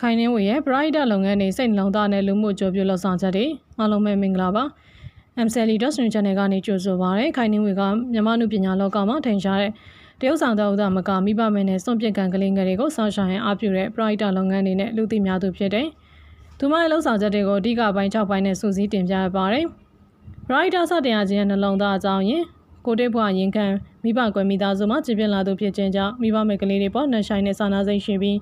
ခိုင်နှင်းဝေရဲ့ Bright လုပ်ငန်းတွေစိတ်နှလုံးသားနဲ့လူမှုကြိုးပြုလှဆောင်ချက်တွေအားလုံးပဲမင်္ဂလာပါ MCL Dot Channel ကနေကြိုဆိုပါရစေခိုင်နှင်းဝေကမြန်မာလူပညာလောကမှာထင်ရှားတဲ့တရုတ်ဆောင်သောဥဒမကမိဘမဲနဲ့စွန့်ပစ်ကံကလေးငယ်တွေကိုစောင့်ရှောက်ရင်အားပြုတဲ့ Bright လုပ်ငန်းတွေနဲ့လူသိများသူဖြစ်တဲ့သူမရဲ့လှဆောင်ချက်တွေကိုအဓိကပိုင်း6ပိုင်းနဲ့စူးစီးတင်ပြရပါတယ် Bright စတင်ရခြင်းရဲ့နှလုံးသားအကြောင်းရင်ကိုတိတ်ဘွားရင်ခံမိဘကွယ်မိသားစုမှာကြည်ပြင်းလာသူဖြစ်ခြင်းကြောင့်မိဘမဲ့ကလေးတွေပေါ်နှဆိုင်တဲ့စာနာစိတ်ရှိပြီး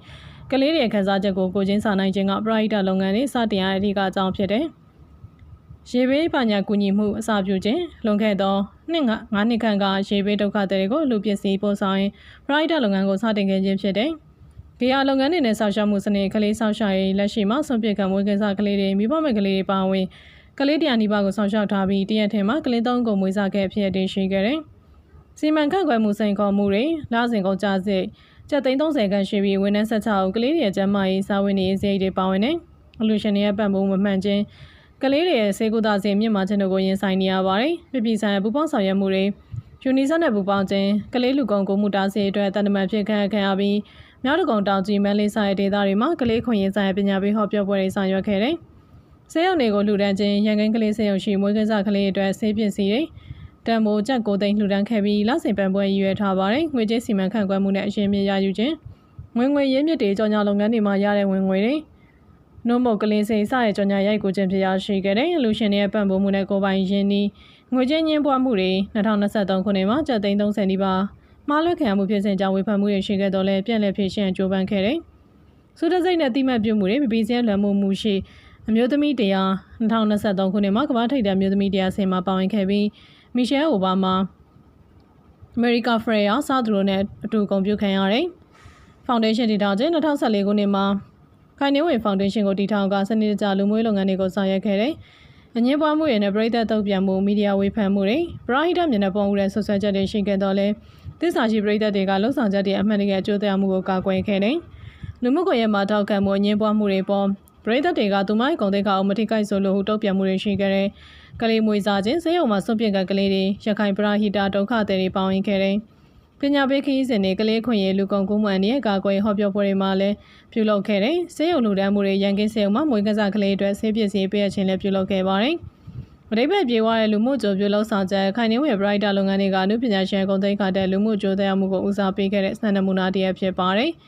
ကလေးတွေခန်းစားချက်ကိုကိုချင်းစာနိုင်ခြင်းကပရိဒတ်လုပ်ငန်းတွေစတင်ရတဲ့အဓိကအကြောင်းဖြစ်တယ်။ရေဘေးပညာကူညီမှုအစာပြုခြင်းလွန်ခဲ့သောနှစ်ငါးနှစ်ခန့်ကရေဘေးဒုက္ခတွေကိုလူပစ္စည်းပို့ဆောင်ရင်ပရိဒတ်လုပ်ငန်းကိုစတင်ခဲ့ခြင်းဖြစ်တယ်။ကြေးရလုပ်ငန်းတွေနဲ့ဆောက်ရှောက်မှုစနစ်ကလေးဆောက်ရှောက်ရေးလက်ရှိမှာဆွန့်ပစ်ကံမွေးကစားကလေးတွေမိဘမဲ့ကလေးတွေပါဝင်ကလေးတရားနိဗ္ဗာန်ကိုဆောင်ရှောက်ထားပြီးတရက်ထဲမှာကလေးသုံးကိုမွေးစားခဲ့ဖြစ်တည်ရှိခဲ့တယ်။စီမံခန့်ခွဲမှုစိန်ခေါ်မှုတွေလစဉ်ကုန်ကြစိတ် ကျပ်သိန်း30ခန့်ရှိပြီးဝန်ထမ်းဆက်ချအောင်ကလေးတွေရဲ့ကျန်းမာရေးစာဝင်နေရေးစရိတ်တွေပါဝင်နေအလူရှင်တွေရဲ့ပံ့ပိုးမမှန်ခြင်းကလေးတွေရဲ့စေကူတာစင်မြင့်မာခြင်းတို့ကိုရင်ဆိုင်နေရပါတယ်ပြပြဆိုင်ရာပူပေါင်းဆောင်ရွက်မှုတွေယူနီဆက်နဲ့ပူပေါင်းခြင်းကလေးလူကုန်ကိုမှုတားဆီးအတွက်တန်တမန်ဖြစ်ခံခံရပြီးမြောက်တကုံတောင်ကြီးမန်းလေးဆိုင်ဒေသတွေမှာကလေးခွင့်ရေးဆိုင်ရာပညာပေးဟောပြောပွဲတွေဆောင်ရွက်ခဲ့တယ်ဆေးရုံတွေကိုလှူဒန်းခြင်းရန်ကုန်ကလေးဆေးရုံရှိမွေးကစားကလေးတွေအတွက်ဆေးပစ္စည်းတွေ တန်မိုးချက်ကိုသိန်းလှူဒန်းခဲ့ပြီးလစဉ်ပံပွဲရည်ရွယ်ထားပါတယ်ငွေကြေးစီမံခန့်ခွဲမှုနဲ့အရှင်မြေရယူခြင်းဝင်ငွေရင်းမြစ်တွေကြော်ညာလုပ်ငန်းတွေမှာရတဲ့ဝင်ငွေတွေနို့မုတ်ကလေးစိတ်စတဲ့ကြော်ညာရိုက်ကိုခြင်းဖြစ်ရရှိခဲ့တဲ့လူရှင်တွေရဲ့ပံ့ပိုးမှုနဲ့ကိုပိုင်ရင်းနှီးငွေကြေးညှင်းပွားမှုတွေ2023ခုနှစ်မှာကျပ်သိန်း30နီးပါးမှားလွှဲခံရမှုဖြစ်စဉ်ကြောင့်ဝေဖန်မှုတွေရှိခဲ့တော့လဲပြန့်လည်ဖြစ်ရှင်ကြိုးပမ်းခဲ့တယ်။စုတစိတ်နဲ့တိမှတ်ပြုမှုတွေမပြီးစဲလွန်မှုမှုရှိအမျိုးသမီးတရား2023ခုနှစ်မှာကမ္ဘာထိပ်တန်းအမျိုးသမီးတရားဆင်မှာပါဝင်ခဲ့ပြီး မီရှဲအိုဘာမာအမေရိကဖရေယာစားသူတို့နဲ့အတူဂုဏ်ပြုခံရတယ်။ဖောင်ဒေးရှင်းတည်ထောင်ခြင်း2014ခုနှစ်မှာခိုင်နေဝင်ဖောင်ဒေးရှင်းကိုတည်ထောင်ကစနစ်တကျလူမှုလုပ်ငန်းတွေကိုဆောင်ရွက်ခဲ့တယ်။အငင်းပွားမှုတွေနဲ့ပြည်သက်တုတ်ပြန်မှုမီဒီယာဝေဖန်မှုတွေပရာဟိတမျက်နှာပုံဦးတဲ့ဆွဆွဲချက်တွေရှိခဲ့တော့လဲသစ္စာရှိပြည်သက်တွေကလှုပ်ဆောင်ချက်တွေအမှန်တကယ်အကျိုးသက်ရောက်မှုကိုကာကွယ်ခဲ့တယ်။လူမှုကွန်ရက်မှာထောက်ခံမှုအငင်းပွားမှုတွေပေါ် ပရိသတ်တွေကသူမိုင်းကုန်တဲ့ကောင်မထိကိုက်ဆိုလို့ဟူတုတ်ပြန်မှုတွေရှိခဲ့တဲ့ကလေးမွေစားခြင်းဆေးရုံမှာစွန့်ပစ်ကကလေးတွေရခိုင်ပရာဟိတာဒုက္ခသည်တွေပေါင်းရင်ခဲ့တဲ့ပညာပေးခရီးစဉ်တွေကလေးခွင့်ရေးလူကုန်ကူးမှုအန်ရဲ့ကာကွယ်ဟောပြောပွဲတွေမှာလည်းပြုလုပ်ခဲ့တဲ့ဆေးရုံလူတန်းမှုတွေရန်ကင်းဆေးရုံမှာမွေးကစားကလေးတွေဆေးပစ္စည်းပေးအပ်ခြင်းလည်းပြုလုပ်ခဲ့ပါတယ်။အရိပ်ပဲပြေဝတဲ့လူမှုကြိုးပြုလုပ်ဆောင်ချက်ခိုင်နှင်းဝယ်ဘရိုက်တာလုပ်ငန်းတွေကအမှုပညာရှင်ကုန်သိက္ခာတဲ့လူမှုကြိုးသက်မှုကိုဦးစားပေးခဲ့တဲ့စံနမူနာတရက်ဖြစ်ပါတယ်။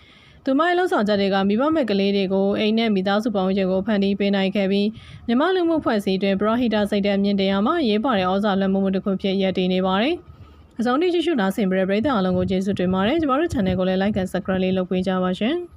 သူမရဲ့လှုပ်ဆောင်ချက်တွေကမိဘမဲ့ကလေးတွေကိုအိမ်နဲ့မိသားစုပေါင်းချက်ကိုဖန်တီးပေးနိုင်ခဲ့ပြီးမြမလူမှုဖွဲ့စည်းတွင်ပရောဟိတစိတ်တဲ့အမြင့်တရားမှာရေးပါတဲ့ဩဇာလွှမ်းမိုးမှုတစ်ခုဖြစ်ရည်တည်နေပါတယ်။အဆုံးထိကြည့်ရှုနာဆင်ပြတဲ့ပရိသတ်အားလုံးကိုကျေးဇူးတင်ပါတယ်။ကျမတို့ channel ကိုလည်း like and subscribe လေးလုပ်ပေးကြပါရှင်။